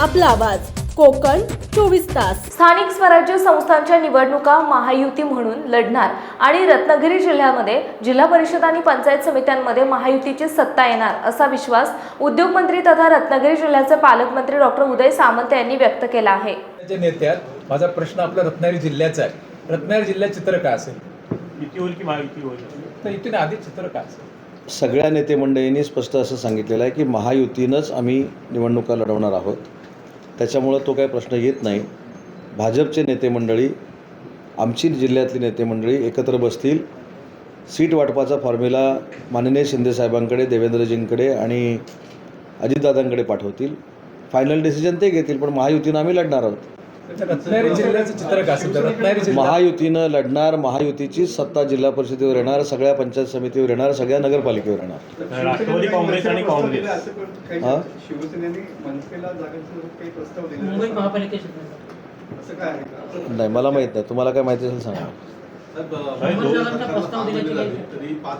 आपला आवाज. कोकण चोवीस तास. स्थानिक स्वराज्य संस्थांच्या निवडणुका महायुती म्हणून लढणार आणि रत्नागिरी जिल्ह्यामध्ये जिल्हा परिषद आणि पंचायत समित्यांमध्ये महायुतीची सत्ता येणार असा विश्वास उद्योगमंत्री तथा रत्नागिरी जिल्ह्याचे पालकमंत्री डॉक्टर उदय सामंत यांनी व्यक्त केला आहे. जे नेते आहेत. माझा प्रश्न आपला रत्नागिरी जिल्ह्याचा आहे. रत्नागिरी जिल्ह्यात चित्र काय असेल? युती होईल की महायुती होईल? तर इथून आधी चित्र काय असेल? सगळ्या नेते मंडळींनी स्पष्ट असं सांगितलेलं आहे की महायुतीनंच आम्ही निवडणुका लढवणार आहोत. त्याच्यामुळं तो काही प्रश्न येत नाही. भाजपचे नेते मंडळी आमची जिल्ह्यातली नेते मंडळी एकत्र बसतील. सीट वाटपाचा फॉर्म्युला माननीय शिंदेसाहेबांकडे देवेंद्रजींकडे आणि अजितदादांकडे पाठवतील. फायनल डिसिजन ते घेतील पण महायुतीनं आम्ही लढणार आहोत. रत्नागिरी जिल्ह्याचं चित्र काय असेल तर रत्नागिरी जिल्हा महायुतीनं लढणार महायुतीची सत्ता जिल्हा परिषदेवर येणार सगळ्या पंचायत समितीवर येणार सगळ्या नगरपालिकेवर येणार. राष्ट्रवादी काँग्रेस आणि काँग्रेस. हा? शिवसेनेने मनसेला जागांचा काही प्रस्ताव दिला मुंबई महापालिकेचे असं काय आहे का? नाही मला माहीत नाही. तुम्हाला काय माहिती असेल सांगा. साहेब, दोन प्रस्ताव झाले, तरी पाच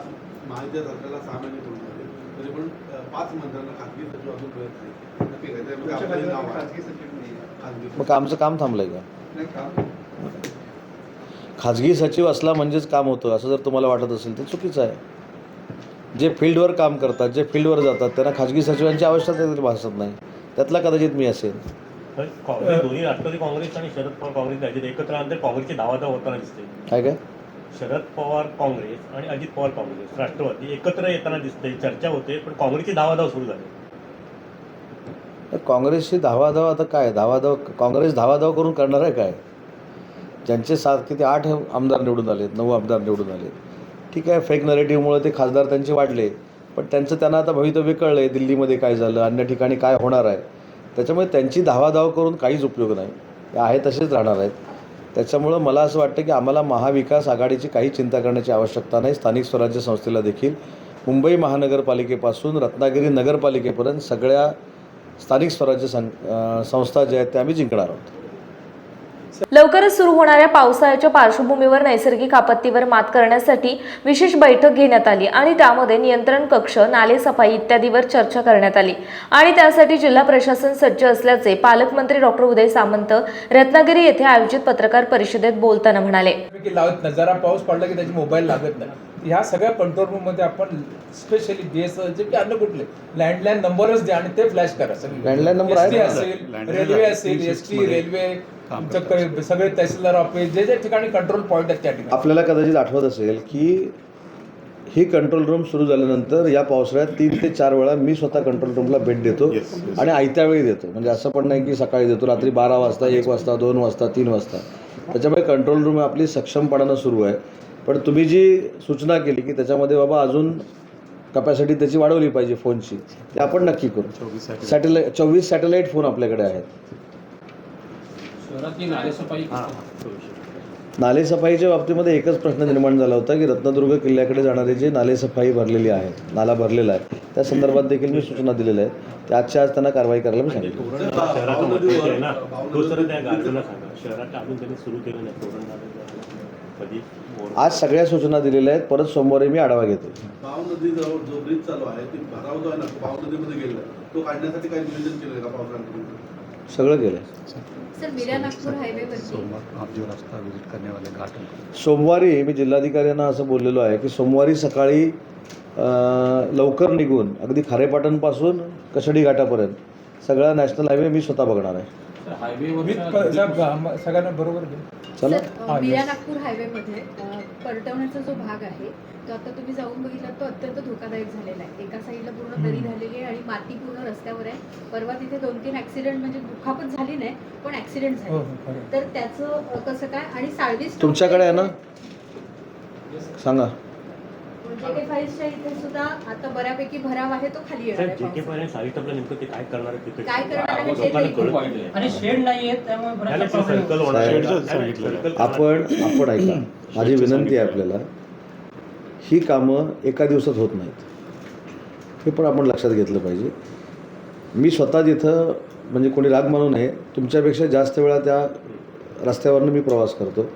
सहा महिने तरी पण अ, पाच मंत्र्यांना खासगी सचिव अजून मिळत मग आमचं काम थांबलंय का? नाही काम खाजगी सचिव असला म्हणजेच काम होतं. असं जर तुम्हाला वाटत असेल तर चुकीचं आहे. जे फील्डवर काम करतात जे फील्डवर जातात त्यांना खाजगी सचिवांची आवश्यकता तरी भासत नाही. त्यातला कदाचित मी असेल. दोन्ही राष्ट्रवादी काँग्रेस आणि शरद पवार काँग्रेस एकत्र काँग्रेसची धावाधाव होताना दिसते काय काय? शरद पवार काँग्रेस आणि अजित पवार काँग्रेस राष्ट्रवादी एकत्र येताना दिसते चर्चा होते पण काँग्रेसची धावाधाव सुरू झाली. काँग्रेसची धावाधाव आता काय? धावाधाव काँग्रेस धावाधाव करून करणार आहे काय? ज्यांचे सात किती? आठ आमदार निवडून आलेत नऊ आमदार निवडून आलेत. ठीक आहे फेक नरेटिव्हमुळे ते खासदार त्यांचे वाढले पण त्यांचं त्यांना आता भवितव्य कळलं आहे दिल्लीमध्ये काय झालं अन्य ठिकाणी काय होणार आहे. त्याच्यामुळे त्यांची धावाधाव करून काहीच उपयोग नाही. आहे तसेच राहणार आहेत. त्याच्यामुळं मला असं वाटतं की आम्हाला महाविकास आघाडीची काही चिंता करण्याची आवश्यकता नाही. स्थानिक स्वराज्य संस्थेला देखील मुंबई महानगरपालिकेपासून रत्नागिरी नगरपालिकेपर्यंत सगळ्या स्थानिक स्वराज्य सं संस्था ज्या आहेत त्या आम्ही जिंकणार आहोत. लवकरच सुरू होणाऱ्या पावसाळ्याच्या पार्श्वभूमीवर नैसर्गिक आपत्तीवर मात करण्यासाठी विशेष बैठक घेण्यात आली आणि त्यामध्ये नियंत्रण कक्ष नालेसफाई इत्यादीवर चर्चा करण्यात आली. आणि त्यासाठी जिल्हा प्रशासन सज्ज असल्याचे पालकमंत्री डॉक्टर उदय सामंत रत्नागिरी येथे आयोजित पत्रकार परिषदेत बोलताना म्हणाले. लावत पाऊस पडला की त्याची मोबाईल लागत नाही. ह्या सगळ्या कंट्रोल रूममध्ये आपण स्पेशली बी एस जे की अन्य कुठले? लँडलाईन नंबरच द्या आणि ते फ्लॅश करा सगळे. Landline number आहे SD ना? असेल रेल्वे असेल एस टी रेल्वे तुमच्याकडे सगळे. तहसीलदार ऑफिस जे जे ठिकाणी कंट्रोल पॉईंट आहेत त्या ठिकाणी. आपल्याला कदाचित आठवत असेल की ही कंट्रोल रूम सुरू झाल्यानंतर या पावसाळ्यात तीन ते चार वेळा मी स्वतः कंट्रोल रूमला भेट देतो आणि आयत्या वेळी देतो. म्हणजे असं पण नाही की सकाळी देतो रात्री बारा वाजता एक वाजता दोन वाजता तीन वाजता. त्याच्यामुळे कंट्रोल रूम आपली सक्षमपणानं सुरू आहे. पण तुम्ही जी सूचना केली की त्याच्यामध्ये बाबा अजून कपॅसिटी त्याची वाढवली पाहिजे फोनची ते आपण नक्की करू. सॅटेलाईट चोवीस सॅटेलाईट फोन आपल्याकडे आहेत. नालेसफाईच्या बाबतीमध्ये एकच प्रश्न निर्माण झाला होता की रत्नदुर्ग किल्ल्याकडे जाणारे जे नालेसफाई भरलेली आहे नाला भरलेला आहे त्या संदर्भात देखील मी सूचना दिलेल्या आहेत. त्या आजच्या आज त्यांना कारवाई करायला मी सांगितलं. आज सगळ्या सूचना दिलेल्या आहेत. परत सोमवारी मी आढावा घेतो. भाव नदीजवळ जो ब्रिज चालू आहे ती भराव जो आहे ना भाव नदीमध्ये गेला तो काढण्यासाठी काही नियोजन केलं का पावसाळ्यात सगळं केलं सोमवारी मी जिल्हाधिकाऱ्यांना असं बोललेलो आहे की सोमवारी सकाळी लवकर निघून अगदी खारेपाटणपासून कशडी घाटापर्यंत सगळा नॅशनल हायवे मी स्वतः बघणार आहे. मी प- सगळ्यांना बरोबर. चला. हा, yes. नागपूर हायवेमध्ये अ, परटवण्याचा जो भाग आहे तो आता तुम्ही जाऊन बघितला तो अत्यंत धोकादायक झालेला आहे. एका साईडला पूर्ण दरी झालेली आहे आणि माती पूर्ण रस्त्यावर आहे. परवा तिथे दोन तीन ऍक्सिडेंट म्हणजे दुखापत झाली नाही पण ऍक्सिडेंट हो, झाले. हो, खरं. तर त्याचं अ, कसं काय? आणि साळवी stop तुमच्याकडे आहे ना? सांगा. के फाईव्हच्या इथे सुद्धा आता बऱ्यापैकी भराव आहे तो खाली येणार साहेब आहे जे के पावसात. पवार आणि सावित्रीला नेमकं ते काय करणार आहे तिथे काय करणार आहे ते लोकांना तरी कळत नाही. आणि शेड नाही आहेत त्यामुळे नाही, बराचसा नाही, प्रॉब्लेम सर्कल होणार साहेब, नाही, नाही, सर्कल करणार. आपण आपण ऐका. माझी विनंती आहे आपल्याला ही कामं एका दिवसात होत नाहीत. हे पण आपण लक्षात घेतलं पाहिजे. मी स्वतः जिथं म्हणजे कोणी राग मानू नये तुमच्यापेक्षा जास्त वेळा त्या रस्त्यावरनं मी प्रवास करतो.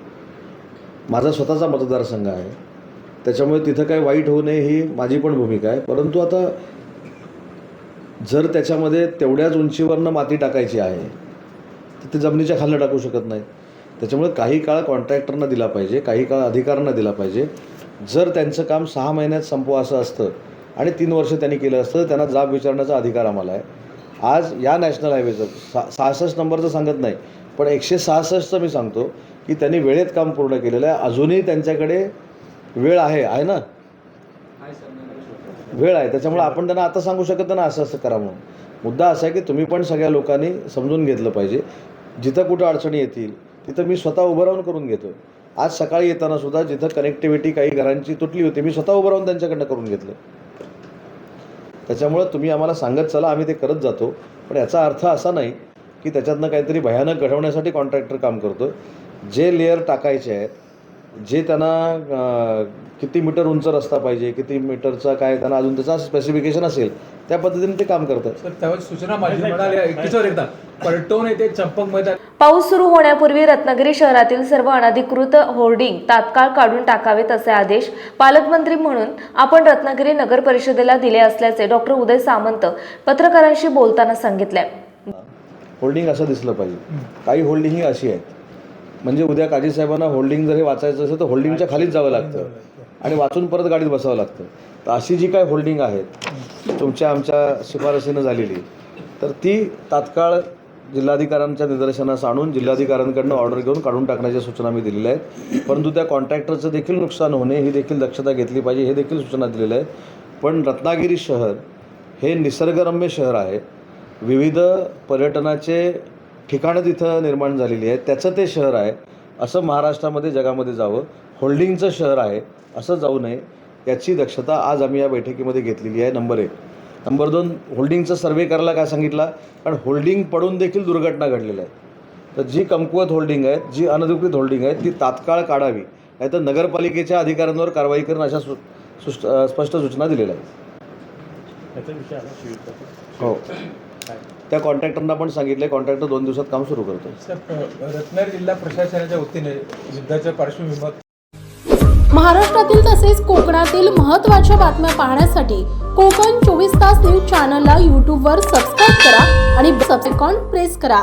माझा स्वतःचा मतदारसंघ आहे. त्याच्यामुळे तिथं काय वाईट होऊ नये ही माझी पण भूमिका आहे. परंतु आता जर त्याच्यामध्ये तेवढ्याच उंचीवरनं माती टाकायची आहे तर ते जमिनीच्या खाली टाकू शकत नाही त्याच्यामुळे काही काळ कॉन्ट्रॅक्टरना दिला पाहिजे काही काळ अधिकाऱ्यांना दिला पाहिजे. जर त्यांचं काम सहा महिन्यात संपवा असं असतं आणि तीन वर्ष त्यांनी केलं असतं तर त्यांना जाब विचारण्याचा अधिकार आम्हाला आहे. आज या नॅशनल हायवेचं सा सहासष्ट नंबरचं सांगत नाही पण एकशे सहासष्टचं मी सांगतो की त्यांनी वेळेत काम पूर्ण केलेलं आहे. अजूनही त्यांच्याकडे वेळ आहे आहे ना? वेळ आहे त्याच्यामुळे आपण त्यांना आता सांगू शकत नाही ना असं असं करा म्हणून. मुद्दा असा आहे की तुम्ही पण सगळ्या लोकांनी समजून घेतलं पाहिजे. जिथं कुठं अडचणी येतील तिथं मी स्वतः उभं राहून करून घेतो आज सकाळी येताना सुद्धा जिथं कनेक्टिव्हिटी काही घरांची तुटली होती मी स्वतः उभं राहून त्यांच्याकडनं करून घेतलं. त्याच्यामुळं तुम्ही आम्हाला सांगत चला आम्ही ते करत जातो. पण याचा अर्थ असा नाही की त्याच्यातनं काहीतरी भयानक घडवण्यासाठी कॉन्ट्रॅक्टर काम करतो जे लेअर टाकायचे आहेत जे त्यांना किती मीटर उंच रस्ता पाहिजे किती मीटरचा काय त्यांना अजून त्याचा स्पेसिफिकेशन असेल त्या पद्धतीने ते काम करतात. तर त्यावेळी सूचना माझी एकदा. पलटवून येते चंपक मैदान पाऊस सुरू होण्यापूर्वी रत्नागिरी शहरातील सर्व अनधिकृत होर्डिंग तात्काळ काढून टाकावेत असे आदेश पालकमंत्री म्हणून आपण रत्नागिरी नगर परिषदेला दिले असल्याचे डॉक्टर उदय सामंत पत्रकारांशी बोलताना सांगितले. होल्डिंग असं दिसलं पाहिजे. काही होल्डिंग ही अशी आहेत. म्हणजे उद्या काजी साहेबांना होल्डिंग जर हे वाचायचं असेल तर होल्डिंगच्या खालीच जावं लागतं. आणि वाचून परत गाडीत बसावं लागतं. तर अशी जी काय होल्डिंग आहेत तुमच्या आमच्या शिफारसीनं झालेली तर ती तात्काळ जिल्हाधिकाऱ्यांच्या निदर्शनास आणून जिल्हाधिकाऱ्यांकडनं ऑर्डर घेऊन काढून टाकण्याच्या सूचना मी दिलेल्या आहेत. परंतु त्या कॉन्ट्रॅक्टरचं देखील नुकसान होणे ही देखील दक्षता घेतली पाहिजे हे देखील सूचना दिलेल्या आहेत. पण रत्नागिरी शहर हे निसर्गरम्य शहर आहे. विविध पर्यटनाचे ठिकाणं तिथं निर्माण झालेली आहेत. त्याचं ते शहर आहे. असं महाराष्ट्रामध्ये जगामध्ये जावं. होल्डिंगचं शहर आहे. असं जाऊ नये. याची दक्षता आज आम्ही या बैठकीमध्ये घेतलेली आहे. नंबर एक. नंबर दोन होल्डिंगचं सर्वे करायला काय सांगितलं? कारण होल्डिंग पडून देखील दुर्घटना घडलेल्या आहेत. तर जी कमकुवत होल्डिंग आहेत जी अनधिकृत होल्डिंग आहे ती तात्काळ काढावी. नाहीतर नगरपालिकेच्या अधिकाऱ्यांवर कारवाई करून अशा सु स्पष्ट सूचना दिलेल्या आहेत. हो. त्या कॉन्ट्रॅक्टरना पण सांगितलं कॉन्ट्रॅक्टर दोन दिवसात काम सुरू करतो साहेब, रत्नागिरी जिल्हा प्रशासनाच्या वतीने युद्धाच्या पार्श्वभूमीवर महाराष्ट्रातील तसेच कोकणातील महत्त्वाच्या बातम्या पाहण्यासाठी कोकण चोवीस तास न्यूज चॅनलला यूट्यूबवर सबस्क्राईब करा आणि सबसेकॉन प्रेस करा.